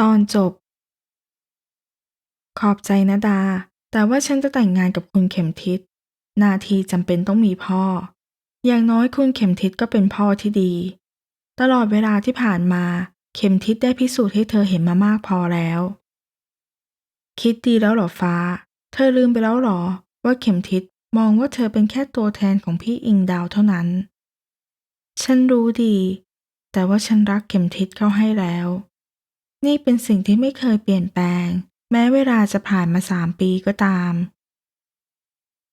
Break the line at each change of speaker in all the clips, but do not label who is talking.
ตอนจบ ขอบใจนะดา แต่ว่าฉันจะแต่งงานกับคุณเข็มทิศ นาทีจำเป็นต้องมีพ่อ อย่างน้อยคุณเข็มทิศก็เป็นพ่อที่ดี ตลอดเวลาที่ผ่านมา เข็มทิศได้พิสูจน์ให้เธอเห็นมามากพอแล้ว คิดดีแล้วหรอฟ้า เธอลืมไปแล้วหรอ ว่าเข็มทิศมองว่าเธอเป็นแค่ตัวแทนของพี่อิงดาวเท่านั้น ฉันรู้ดี แต่ว่าฉันรักเข็มทิศเข้าให้แล้ว นี่เป็นสิ่งที่ไม่เคยเปลี่ยนแปลง แม้เวลาจะผ่านมาสามปีก็ตาม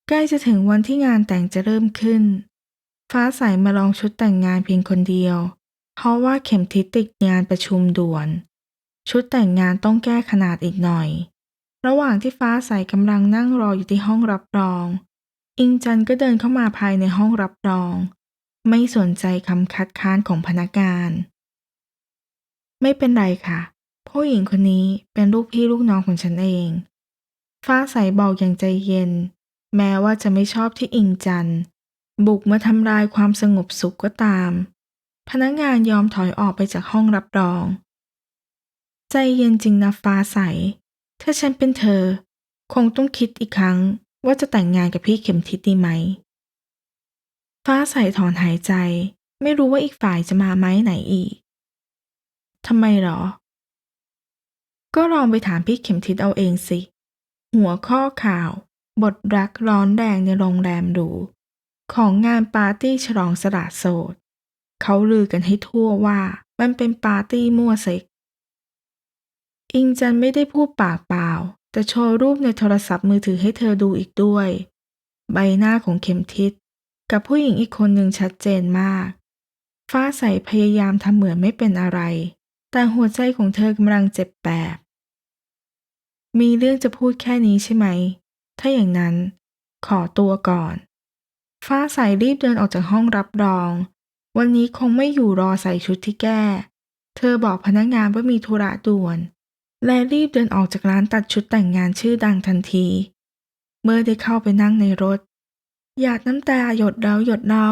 ใกล้จะถึงวันที่งานแต่งจะเริ่มขึ้น ฟ้าใสมาลองชุดแต่งงานเพียงคนเดียว เพราะว่าเข็มทิศติดงานประชุมด่วน ชุดแต่งงานต้องแก้ขนาดอีกหน่อย ระหว่างที่ฟ้าใสกำลังนั่งรออยู่ที่ห้องรับรอง อิงจันก็เดินเข้ามาภายในห้องรับรอง ไม่สนใจคำคัดค้านของพนักงานไม่เป็นไรค่ะ ผู้หญิงคนนี้เป็นลูกพี่ลูกน้องของฉันเอง ฟ้าใสบอกอย่างใจเย็น แม้ว่าจะไม่ชอบที่อิงจันบุกมาทำลายความสงบสุขก็ตาม พนักงานยอมถอยออกไปจากห้องรับรอง ใจเย็นจริงนะฟ้าใส ถ้าฉันเป็นเธอ คงต้องคิดอีกครั้งว่าจะแต่งงานกับพี่เข็มทิศดีไหม ฟ้าใสถอนหายใจ ไม่รู้ว่าอีกฝ่ายจะมาไหมไหนอีกทำไมหรอ ก็ลองไปถามพี่เข็มทิศเอาเองสิ หัวข้อข่าว บทรักร้อนแรงในโรงแรมหรูของงานปาร์ตี้ฉลองสละโสด เขาลือกันให้ทั่วว่ามันเป็นปาร์ตี้มั่วเซ็ก อิงจันไม่ได้พูดปากเปล่า แต่โชว์รูปในโทรศัพท์มือถือให้เธอดูอีกด้วย ใบหน้าของเข็มทิศกับผู้หญิงอีกคนหนึ่งชัดเจนมาก ฟ้าใสพยายามทำเหมือนไม่เป็นอะไร แต่หัวใจของเธอกำลังเจ็บแปบ มีเรื่องจะพูดแค่นี้ใช่ไหม ถ้าอย่างนั้น ขอตัวก่อน ฟ้าใสรีบเดินออกจากห้องรับรอง วันนี้คงไม่อยู่รอใส่ชุดที่แก้ เธอบอกพนักงานว่ามีธุระด่วน และรีบเดินออกจากร้านตัดชุดแต่งงานชื่อดังทันที เมื่อได้เข้าไปนั่งในรถ หยาดน้ำตาหยดแล้วหยดเล่า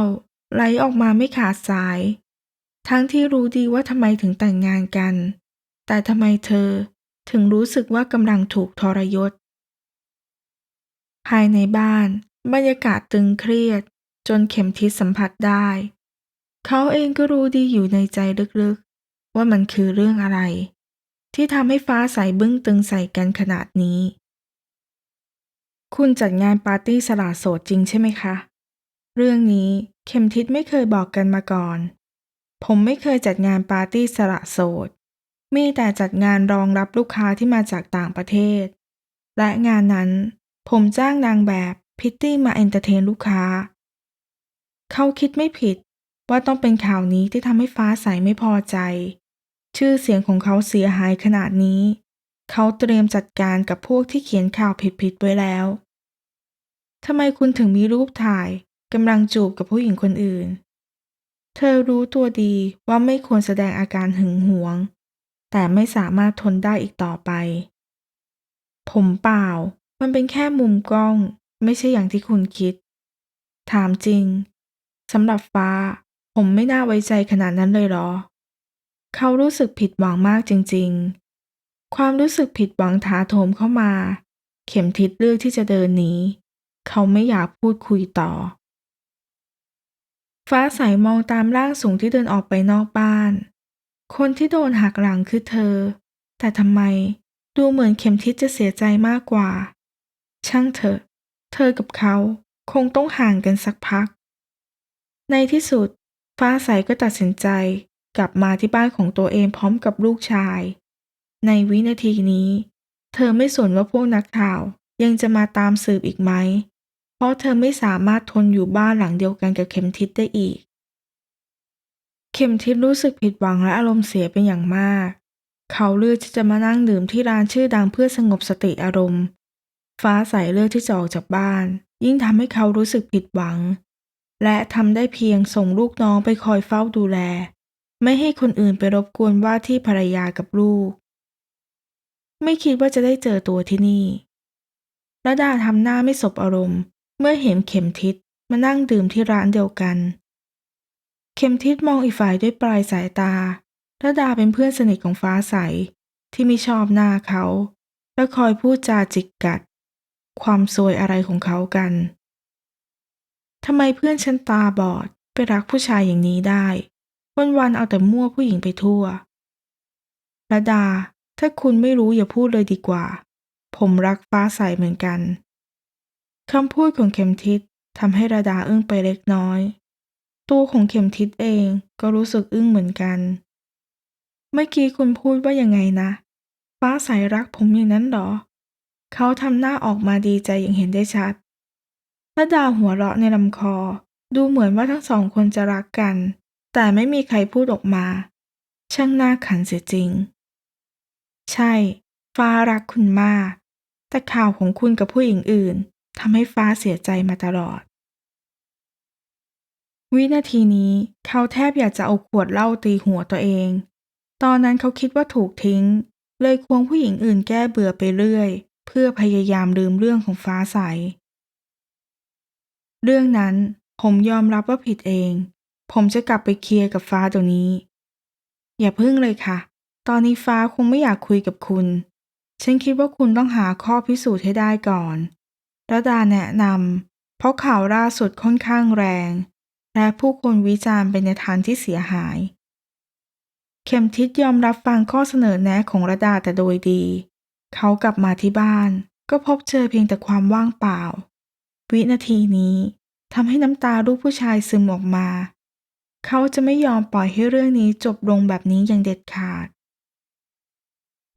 ไหลออกมาไม่ขาดสาย ทั้งที่รู้ดีว่าทำไมถึงแต่งงานกัน แต่ทำไมเธอถึงรู้สึกว่ากำลังถูกทรยศ ภายในบ้าน บรรยากาศตึงเครียด จนเข็มทิศสัมผัสได้ เขาเองก็รู้ดีอยู่ในใจลึกๆ ว่ามันคือเรื่องอะไร ที่ทำให้ฟ้าใสบึ้งตึงใส่กันขนาดนี้ คุณจัดงานปาร์ตี้สละโสดจริงใช่ไหมคะ เรื่องนี้เข็มทิศไม่เคยบอกกันมาก่อน ผมไม่เคยจัดงานปาร์ตี้สละโสด มีแต่จัดงานรองรับลูกค้าที่มาจากต่างประเทศ และงานนั้นผมจ้างนางแบบพิตตี้มาเอนเตอร์เทนลูกค้า เขาคิดไม่ผิดว่าต้องเป็นข่าวนี้ที่ทำให้ฟ้าใสไม่พอใจ ชื่อเสียงของเขาเสียหายขนาดนี้ เขาเตรียมจัดการกับพวกที่เขียนข่าวผิดๆไว้แล้วทำไมคุณถึงมีรูปถ่ายกำลังจูบกับผู้หญิงคนอื่น เธอรู้ตัวดีว่าไม่ควรแสดงอาการหึงหวง แต่ไม่สามารถทนได้อีกต่อไป ผมเปล่า มันเป็นแค่มุมกล้อง ไม่ใช่อย่างที่คุณคิด ถามจริงสำหรับฟ้า ผมไม่น่าไว้ใจขนาดนั้นเลยหรอ เขารู้สึกผิดหวังมากจริง ๆ ความรู้สึกผิดหวังถาโถมเข้ามา เข็มทิศเลือกที่จะเดินหนี เขาไม่อยากพูดคุยต่อ ฟ้าใสมองตามร่างสูงที่เดินออกไปนอกบ้าน คนที่โดนหักหลังคือเธอ แต่ทำไมดูเหมือนเข็มทิศจะเสียใจมากกว่า ช่างเถอะ เธอกับเขาคงต้องห่างกันสักพัก ในที่สุด ฟ้าใสก็ตัดสินใจกลับมาที่บ้านของตัวเองพร้อมกับลูกชาย ในวินาทีนี้ เธอไม่สนว่าพวกนักข่าวยังจะมาตามสืบอีกไหม เพราะเธอไม่สามารถทนอยู่บ้านหลังเดียวกันกับเข็มทิศได้อีก เข็มทิศรู้สึกผิดหวังและอารมณ์เสียเป็นอย่างมาก เขาเลือกที่จะมานั่งดื่มที่ร้านชื่อดังเพื่อสงบสติอารมณ์ ฟ้าใสเลือกที่จะออกจากบ้าน ยิ่งทำให้เขารู้สึกผิดหวัง และทำได้เพียงส่งลูกน้องไปคอยเฝ้าดูแล ไม่ให้คนอื่นไปรบกวนว่าที่ภรรยากับลูก ไม่คิดว่าจะได้เจอตัวที่นี่ระดาทำหน้าไม่สบอารมณ์ เมื่อเห็นเข็มทิศมานั่งดื่มที่ร้านเดียวกัน เข็มทิศมองอีกฝ่ายด้วยปลายสายตาระดาเป็นเพื่อนสนิทของฟ้าใสที่ไม่ชอบหน้าเขา และคอยพูดจาจิกกัด ความซวยอะไรของเขากันทำไมเพื่อนฉันตาบอดไปรักผู้ชายอย่างนี้ได้ วันๆเอาแต่มั่วผู้หญิงไปทั่วระดา ถ้าคุณไม่รู้อย่าพูดเลยดีกว่า ผมรักฟ้าใสเหมือนกัน คำพูดของเข็มทิศทำให้ระดาอึ้งไปเล็กน้อย ตัวของเข็มทิศเองก็รู้สึกอึ้งเหมือนกัน เมื่อกี้คุณพูดว่ายังไงนะ ฟ้าใสรักผมอย่างนั้นหรอ เขาทำหน้าออกมาดีใจอย่างเห็นได้ชัดระดาหัวเราะในลำคอ ดูเหมือนว่าทั้งสองคนจะรักกัน แต่ไม่มีใครพูดออกมา ช่างน่าขันเสียจริง ใช่ ฟ้ารักคุณมาก แต่ข่าวของคุณกับผู้หญิงอื่น ทำให้ฟ้าเสียใจมาตลอด วินาทีนี้เขาแทบอยากจะเอาขวดเหล้าตีหัวตัวเอง ตอนนั้นเขาคิดว่าถูกทิ้ง เลยควงผู้หญิงอื่นแก้เบื่อไปเรื่อย เพื่อพยายามลืมเรื่องของฟ้าใส เรื่องนั้นผมยอมรับว่าผิดเอง ผมจะกลับไปเคลียร์กับฟ้าตัวนี้ อย่าพึ่งเลยค่ะ ตอนนี้ฟ้าคงไม่อยากคุยกับคุณ ฉันคิดว่าคุณต้องหาข้อพิสูจน์ให้ได้ก่อน ระดาแนะนำเพราะข่าวล่าสุดค่อนข้างแรง และผู้คนวิจารณ์ไปในทางที่เสียหาย เข็มทิศยอมรับฟังข้อเสนอแนะของระดาแต่โดยดี เขากลับมาที่บ้าน ก็พบเจอเพียงแต่ความว่างเปล่า วินาทีนี้ทำให้น้ำตาลูกผู้ชายซึมออกมา เขาจะไม่ยอมปล่อยให้เรื่องนี้จบลงแบบนี้อย่างเด็ดขาด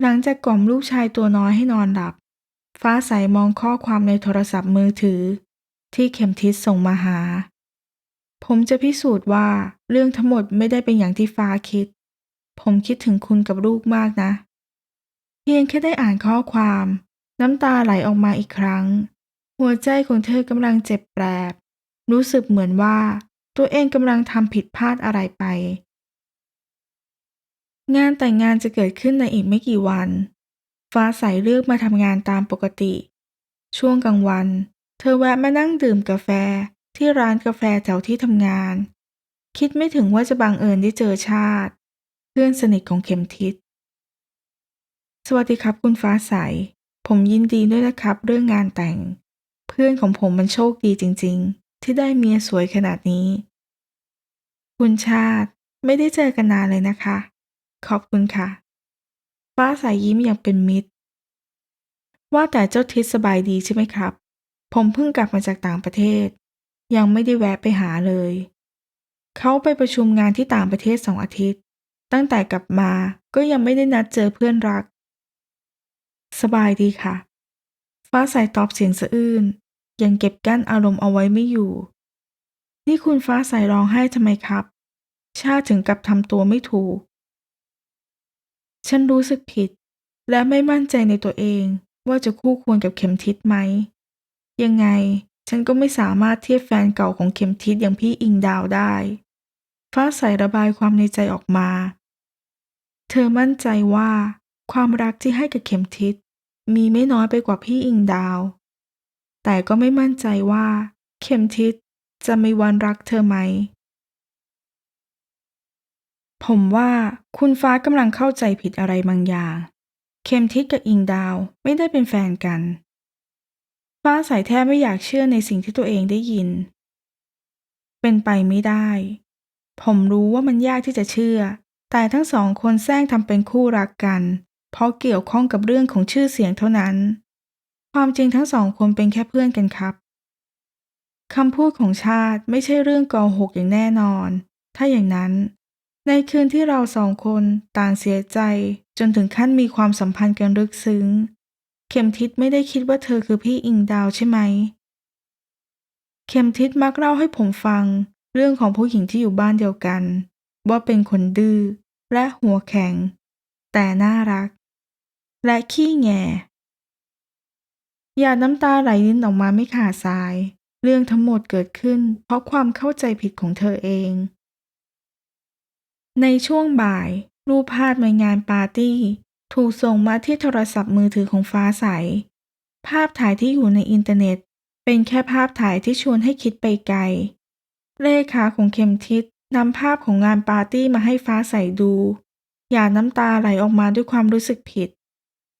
หลังจากกล่อมลูกชายตัวน้อยให้นอนหลับ ฟ้าใสมองข้อความในโทรศัพท์มือถือ ที่เข็มทิศส่งมาหา ผมจะพิสูจน์ว่าเรื่องทั้งหมดไม่ได้เป็นอย่างที่ฟ้าคิด ผมคิดถึงคุณกับลูกมากนะ เพียงแค่ได้อ่านข้อความ น้ำตาไหลออกมาอีกครั้ง หัวใจของเธอกำลังเจ็บแปรบ รู้สึกเหมือนว่า ตัวเองกำลังทำผิดพลาดอะไรไป งานแต่งงานจะเกิดขึ้นในอีกไม่กี่วัน ฟ้าใสเลือกมาทำงานตามปกติ ช่วงกลางวัน เธอแวะมานั่งดื่มกาแฟที่ร้านกาแฟแถวที่ทำงาน คิดไม่ถึงว่าจะบังเอิญได้เจอชาติ เพื่อนสนิทของเข็มทิศ สวัสดีครับคุณฟ้าใส ผมยินดีด้วยนะครับ เรื่องงานแต่ง เพื่อนของผมมันโชคดีจริง ๆ ที่ได้เมียสวยขนาดนี้ คุณชาติไม่ได้เจอกันนานเลยนะคะ ขอบคุณค่ะ ฟ้าใสยยิ้มอย่างเป็นมิตร ว่าแต่เจ้าทิศสบายดีใช่ไหมครับ ผมเพิ่งกลับมาจากต่างประเทศ ยังไม่ได้แวะไปหาเลย เขาไปประชุมงานที่ต่างประเทศสองอาทิตย์ ตั้งแต่กลับมาก็ยังไม่ได้นัดเจอเพื่อนรัก สบายดีค่ะ ฟ้าใสตอบเสียงสะอื้น ยังเก็บกั้นอารมณ์เอาไว้ไม่อยู่ นี่คุณฟ้าใสร้องไห้ทำไมครับ ชาถึงกับทำตัวไม่ถูก ฉันรู้สึกผิด และไม่มั่นใจในตัวเองว่าจะคู่ควรกับเข็มทิศไหม ยังไงฉันก็ไม่สามารถเทียบแฟนเก่าของเข็มทิศอย่างพี่อิงดาวได้ ฟ้าใสระบายความในใจออกมา เธอมั่นใจว่า ความรักที่ให้กับเข็มทิศมีไม่น้อยไปกว่าพี่อิงดาว แต่ก็ไม่มั่นใจว่า เข็มทิศจะมีวันรักเธอไหม ผมว่าคุณฟ้ากำลังเข้าใจผิดอะไรบางอย่าง เข็มทิศกับอิงดาวไม่ได้เป็นแฟนกัน ฟ้าใสแทบไม่อยากเชื่อในสิ่งที่ตัวเองได้ยิน เป็นไปไม่ได้ ผมรู้ว่ามันยากที่จะเชื่อ แต่ทั้งสองคนแซงทำเป็นคู่รักกัน เพราะเกี่ยวข้องกับเรื่องของชื่อเสียงเท่านั้น ความจริงทั้งสองคนเป็นแค่เพื่อนกันครับคำพูดของชาติไม่ใช่เรื่องโกหกอย่างแน่นอน ถ้าอย่างนั้น ในคืนที่เราสองคนต่างเสียใจจนถึงขั้นมีความสัมพันธ์กันลึกซึ้ง เข็มทิศไม่ได้คิดว่าเธอคือพี่อิงดาวใช่ไหม เข็มทิศมักเล่าให้ผมฟัง เรื่องของผู้หญิงที่อยู่บ้านเดียวกัน ว่าเป็นคนดื้อและหัวแข็ง แต่น่ารัก และขี้แง่หยาดน้ำตาไหลลิ้นออกมาไม่ขาดสาย เรื่องทั้งหมดเกิดขึ้น เพราะความเข้าใจผิดของเธอเอง ในช่วงบ่าย รูปภาพในงานปาร์ตี้ ถูกส่งมาที่โทรศัพท์มือถือของฟ้าใส ภาพถ่ายที่อยู่ในอินเทอร์เน็ต เป็นแค่ภาพถ่ายที่ชวนให้คิดไปไกล เลขาของเข็มทิศนำภาพของงานปาร์ตี้มาให้ฟ้าใสดูหย่าน้ำตาไหลออกมาด้วยความรู้สึกผิด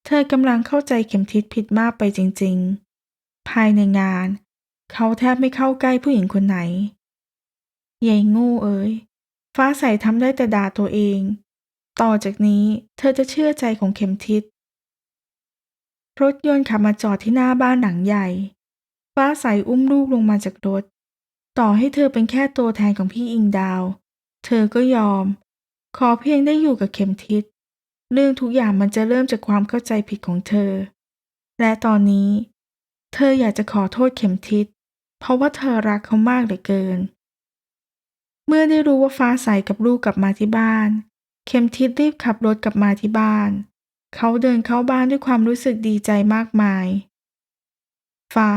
เธอกำลังเข้าใจเข็มทิศผิดมากไปจริงๆ ภายในงาน เขาแทบไม่เข้าใกล้ผู้หญิงคนไหนยายโงูเอ๋ย ฟ้าใสทำได้แต่ด่าตัวเอง ต่อจากนี้เธอจะเชื่อใจของเข็มทิศรถยนต์ขับมาจอดที่หน้าบ้านหลังใหญ่ ฟ้าใสอุ้มลูกลงมาจากรถ ต่อให้เธอเป็นแค่ตัวแทนของพี่อิงดาว เธอก็ยอม ขอเพียงได้อยู่กับเข็มทิศ เรื่องทุกอย่างมันจะเริ่มจากความเข้าใจผิดของเธอ และตอนนี้ เธออยากจะขอโทษเข็มทิศ เพราะว่าเธอรักเขามากเหลือเกิน เมื่อได้รู้ว่าฟ้าใสกับลูกกลับมาที่บ้าน เข็มทิศรีบขับรถกลับมาที่บ้าน เขาเดินเข้าบ้านด้วยความรู้สึกดีใจมากมาย ฟ้า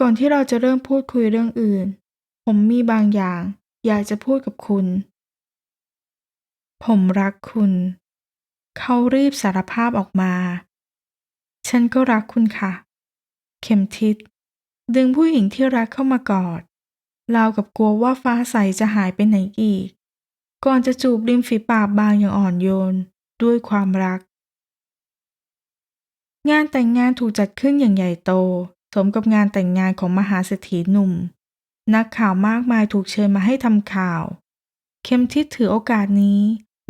ก่อนที่เราจะเริ่มพูดคุยเรื่องอื่น ผมมีบางอย่าง อยากจะพูดกับคุณ ผมรักคุณ เขารีบสารภาพออกมา ฉันก็รักคุณค่ะ เข็มทิศดึงผู้หญิงที่รักเข้ามากอด ราวกับกลัวว่าฟ้าใสจะหายไปไหนอีก ก่อนจะจูบริมฝีปากบางอย่างอ่อนโยน ด้วยความรัก งานแต่งงานถูกจัดขึ้นอย่างใหญ่โต สมกับงานแต่งงานของมหาเศรษฐีหนุ่ม นักข่าวมากมายถูกเชิญมาให้ทำข่าว เข็มทิศถือโอกาสนี้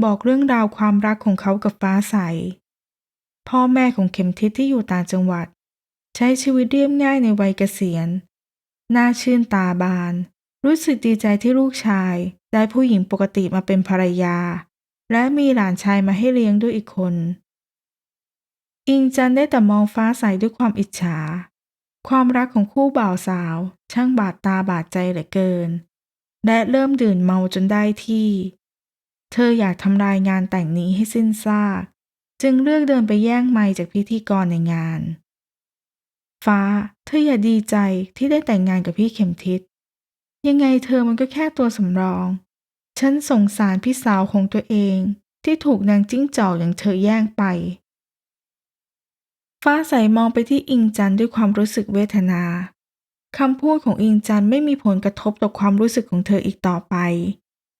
บอกเรื่องราวความรักของเขากับฟ้าใส พ่อแม่ของเข็มทิศที่อยู่ต่างจังหวัด ใช้ชีวิตเรียบง่ายในวัยเกษียณ น่าชื่นตาบาน รู้สึกดีใจที่ลูกชาย ได้ผู้หญิงปกติมาเป็นภรรยา และมีหลานชายมาให้เลี้ยงด้วยอีกคน อิงจันได้แต่มองฟ้าใสด้วยความอิจฉา ความรักของคู่บ่าวสาว ช่างบาดตาบาดใจเหลือเกิน และเริ่มดื่นเมาจนได้ที่ เธออยากทำลายงานแต่งนี้ให้สิ้นซาก จึงเลือกเดินไปแย่งไมค์จากพิธีกรในงาน ฟ้า เธออย่าดีใจที่ได้แต่งงานกับพี่เข็มทิศ ยังไงเธอมันก็แค่ตัวสำรอง ฉันสงสารพี่สาวของตัวเองที่ถูกนางจิ้งจอกอย่างเธอแย่งไป ฟ้าใสมองไปที่อิงจันด้วยความรู้สึกเวทนาคำพูดของอิงจันไม่มีผลกระทบต่อความรู้สึกของเธออีกต่อไป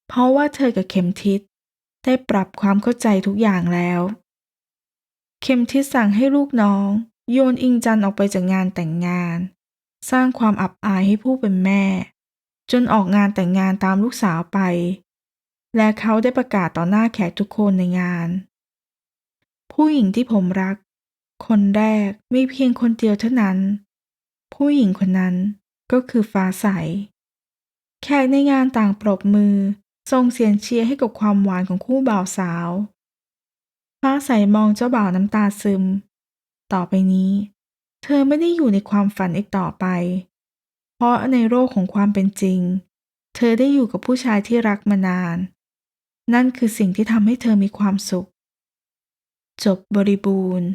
เพราะว่าเธอกับเข็มทิศได้ปรับความเข้าใจทุกอย่างแล้ว เข็มทิศสั่งให้ลูกน้อง โยนอิงจันออกไปจากงานแต่งงาน สร้างความอับอายให้ผู้เป็นแม่ จนออกงานแต่งงานตามลูกสาวไป และเขาได้ประกาศต่อหน้าแขกทุกคนในงาน ผู้หญิงที่ผมรัก คนแรกมีเพียงคนเดียวเท่านั้น ผู้หญิงคนนั้นก็คือฟ้าใส แขกในงานต่างปรบมือส่งเสียงเชียร์ให้กับความหวานของคู่บ่าวสาว ฟ้าใสมองเจ้าบ่าวน้ำตาซึม ต่อไปนี้ เธอไม่ได้อยู่ในความฝันอีกต่อไป เพราะในโลกของความเป็นจริง เธอได้อยู่กับผู้ชายที่รักมานาน นั่นคือสิ่งที่ทำให้เธอมีความสุข จบบริบูรณ์